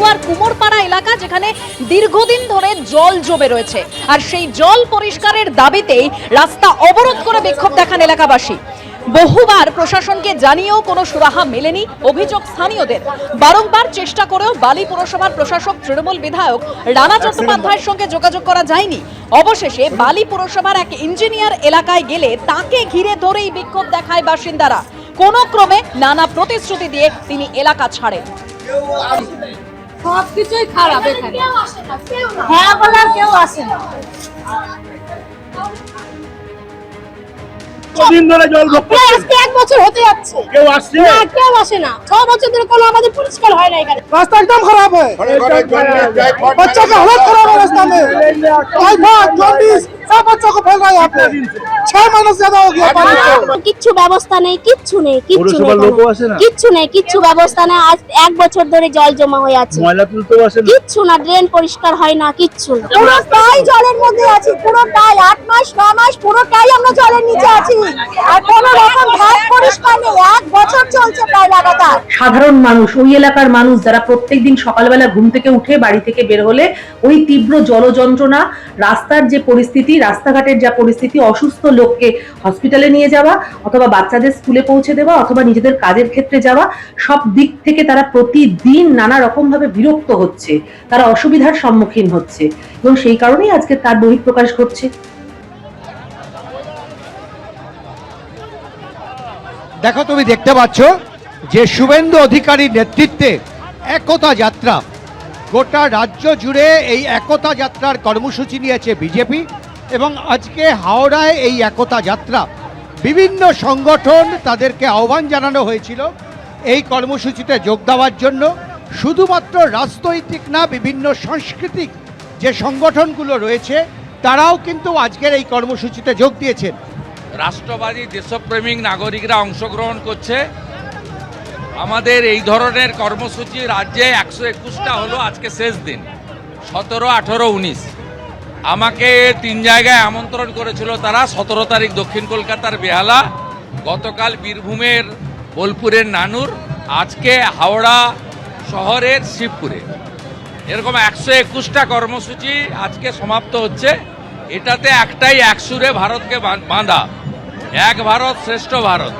গেরুয়ার কুমোরপাড়া এলাকা যেখানে দীর্ঘদিন ধরে জল জমে রয়েছে। আর সেই জল পরিষ্কারের দাবিতেই রাস্তা অবরোধ করে বিক্ষোভ দেখান এলাকাবাসী। বহুবার প্রশাসনকে জানিয়েও কোনো সুরাহা মেলেনি অভিযোগ স্থানীয়দের। বারংবার চেষ্টা করেও বালি পুরসভার প্রশাসক তৃণমূল বিধায়ক রানা চট্টোপাধ্যায়ের সঙ্গে যোগাযোগ করা যায়নি। অবশেষে বালি পুরসভার এক ইঞ্জিনিয়ার এলাকায় গেলে তাকে ঘিরে ধরেই বিক্ষোভ দেখায় বাসিন্দারা। কোনো ক্রমে নানা প্রতিশ্রুতি দিয়ে তিনি এলাকা ছাড়েন। সবকিছুই খারাপ এখানে হ্যাঁ বলার কেউ আসে না। হ্যাঁ এক বছর হতে যাচ্ছে। কোনো আমাদের পরিষ্কার হয় না রাস্তা একদম খারাপ হয়। খারাপ হয় टाइफाइड जॉन्डिस सब बच्चों को फैल रहा है यहाँ पे छह महीने से ज्यादा हो गया पानी को কিচ্ছু ব্যবস্থা নেই কিচ্ছু নেই কিচ্ছু নেই পৌরসভার কোনো। লোকও আসে না? কিচ্ছু নেই কিচ্ছু ব্যবস্থা নেই আজ এক বছর ধরে জল জমা হয়ে আছে ময়লা তুলতেও আসে না কিচ্ছু না ড্রেন পরিষ্কার হয় না কিচ্ছু না পুরোটাই জলের মধ্যে আছি পুরোটাই আট মাস ন মাস পুরোটাই আমরা জলের নিচে আছি আর কোনো রকম ঘাট পরিষ্কার নেই এক বছর চলছে প্রায় লাগাতার সাধারণ মানুষ ওই এলাকার মানুষ যারা প্রত্যেকদিন সকালবেলা ঘুম থেকে উঠে বাড়ি থেকে বের হলে ওই তীব্র জলযন্ত্রণা রাস্তার যে পরিস্থিতি রাস্তাঘাটের যা পরিস্থিতি, অসুস্থ লোককে হসপিটালে নিয়ে যাওয়া অথবা বাচ্চাদের স্কুলে পৌঁছে দেওয়া অথবা নিজেদের কাজের ক্ষেত্রে যাওয়া, সব দিক থেকে তারা প্রতিদিন নানা রকম ভাবে বিরক্ত হচ্ছে, তারা অসুবিধার সম্মুখীন হচ্ছে এবং সেই কারণেই আজকে তার বহিঃপ্রকাশ ঘটছে। দেখো তুমি দেখতে পাচ্ছ যে শুভেন্দু অধিকারীর নেতৃত্বে একতা যাত্রা। গোটা রাজ্য জুড়ে এই একতা যাত্রার কর্মসূচি নিয়েছে বিজেপি। এবং আজকে হাওড়ায় এই একতা যাত্রা। বিভিন্ন সংগঠন তাদেরকে আহ্বান জানানো হয়েছিল এই কর্মসূচিতে যোগ দেওয়ার জন্য। শুধুমাত্র রাজনৈতিক না, বিভিন্ন সাংস্কৃতিক যে সংগঠনগুলো রয়েছে, তারাও কিন্তু আজকের এই কর্মসূচিতে যোগ দিয়েছেন। রাষ্ট্রবাদী দেশপ্রেমিক নাগরিকরা অংশগ্রহণ করছে। আমাদের এই ধরনের কর্মসূচি রাজ্যে একশো একুশটা হলো আজকে শেষ দিন, সতেরো, আঠেরো, উনিশ। আমাকে তিন জায়গায় আমন্ত্রণ করেছিল তারা। সতেরো তারিখ দক্ষিণ কলকাতার বেহালা গতকাল বীরভূমের বোলপুরের নানুর আজকে হাওড়া শহরের শিবপুরে। এরকম একশো একুশটা কর্মসূচি আজকে সমাপ্ত হচ্ছে। এটাতে একটাই একসুরে ভারতকে বাঁধা। এক ভারত শ্রেষ্ঠ ভারত।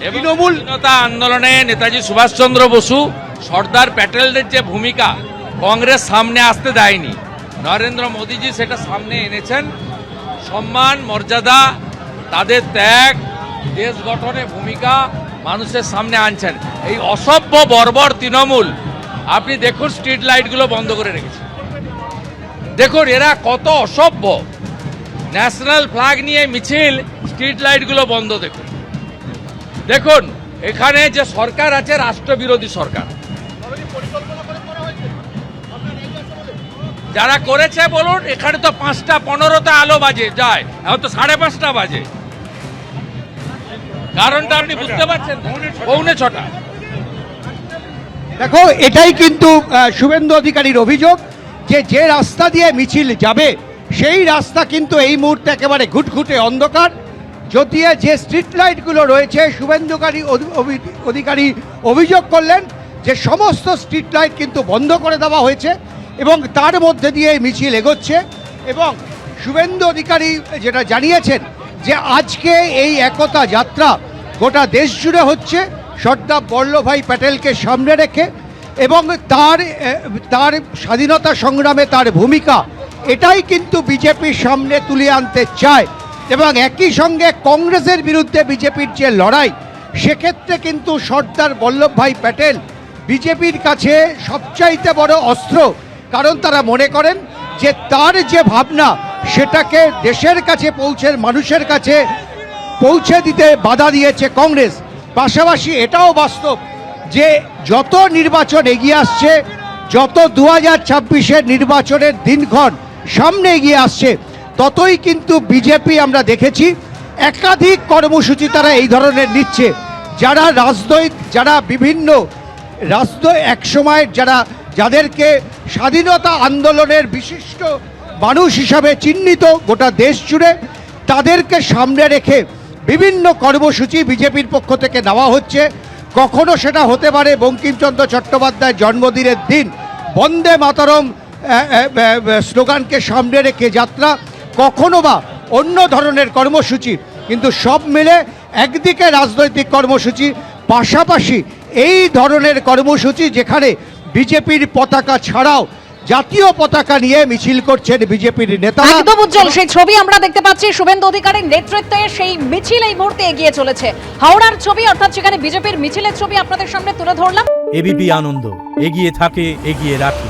তৃণমূল- আন্দোলনে নেতাজি সুভাষচন্দ্র বসু সর্দার প্যাটেলদের যে ভূমিকা কংগ্রেস সামনে আসতে দেয়নি। নরেন্দ্র মোদীজি সেটা সামনে এনেছেন। সম্মান, মর্যাদা, তাদের ত্যাগ, দেশ গঠনে ভূমিকা মানুষের সামনে আনছেন। এই অসভ্য, বর্বর তৃণমূল, আপনি দেখুন স্ট্রিট লাইটগুলো বন্ধ করে রেখেছে। দেখুন, এরা কত অসভ্য। ন্যাশনাল ফ্ল্যাগ নিয়ে মিছিল, স্ট্রিট লাইটগুলো বন্ধ দেখুন। দেখুন, এখানে যে সরকার আছে, রাষ্ট্রবিরোধী সরকার। যারা করেছে বলুন, এখানে তো পাঁচটা পনেরোতে আলো বাজে, যায়। এখন তো সাড়ে পাঁচটা বাজে। কারণটা আপনি বুঝতে পারছেন? পৌনে ছটা। দেখো, এটাই কিন্তু শুভেন্দু অধিকারীর অভিযোগ যে যে রাস্তা দিয়ে মিছিল যাবে, সেই রাস্তা কিন্তু এই মুহূর্তে একেবারে ঘুটঘুটে অন্ধকার। যদিও যে স্ট্রিট লাইটগুলো রয়েছে শুভেন্দুকারী অধিকারী অভিযোগ করলেন যে সমস্ত স্ট্রিট লাইট কিন্তু বন্ধ করে দেওয়া হয়েছে। এবং তার মধ্যে দিয়ে মিছিল এগোচ্ছে এবং শুভেন্দু অধিকারী যেটা জানিয়েছেন যে আজকে এই একতা যাত্রা গোটা দেশ জুড়ে হচ্ছে, সর্দার বল্লভভাই প্যাটেলকে সামনে রেখে এবং তার তার স্বাধীনতা সংগ্রামে তার ভূমিকা, এটাই কিন্তু বিজেপির সামনে তুলে আনতে চায়। এবং একই সঙ্গে কংগ্রেসের বিরুদ্ধে বিজেপির যে লড়াই, সেক্ষেত্রে কিন্তু সর্দার বল্লভভাই প্যাটেল বিজেপির কাছে সবচাইতে বড় অস্ত্র কারণ তারা মনে করেন যে তার যে ভাবনা, সেটাকে দেশের কাছে পৌঁছে, মানুষের কাছে পৌঁছে দিতে বাধা দিয়েছে কংগ্রেস। পাশাপাশি এটাও বাস্তব যে যত নির্বাচন এগিয়ে আসছে, যত দু হাজার ছাব্বিশের নির্বাচনের দিনক্ষণ সামনে এগিয়ে আসছে, ততই কিন্তু বিজেপি আমরা দেখেছি একাধিক কর্মসূচি তারা এই ধরনের নিচ্ছে। যারা রাজনৈতিক, যারা বিভিন্ন রাষ্ট্র একসময় যারা যাদেরকে স্বাধীনতা আন্দোলনের বিশিষ্ট মানুষ হিসাবে চিহ্নিত গোটা দেশ জুড়ে, তাদেরকে সামনে রেখে বিভিন্ন কর্মসূচি বিজেপির পক্ষ থেকে নেওয়া হচ্ছে। কখনো সেটা হতে পারে বঙ্কিমচন্দ্র চট্টোপাধ্যায়ের জন্মদিনের দিন। বন্দে মাতরম স্লোগানকে সামনে রেখে যাত্রা, কখনো বা অন্য ধরনের কর্মসূচি। কিন্তু সব মিলে একদিকে রাজনৈতিক কর্মসূচি, পাশাপাশি এই ধরনের কর্মসূচি যেখানে বিজেপির পতাকা ছাড়াও জাতীয় পতাকা নিয়ে মিছিল করছেন বিজেপির নেতা একদম উজ্জ্বল সেই ছবি আমরা দেখতে পাচ্ছি। শুভেন্দু অধিকারীর নেতৃত্বে সেই মিছিল এই মুহূর্তে এগিয়ে চলেছে। হাওড়ার ছবি অর্থাৎ সেখানে বিজেপির মিছিলের ছবি আপনাদের সামনে তুলে ধরলাম। এবিপি আনন্দ এগিয়ে থাকে এগিয়ে রাখে।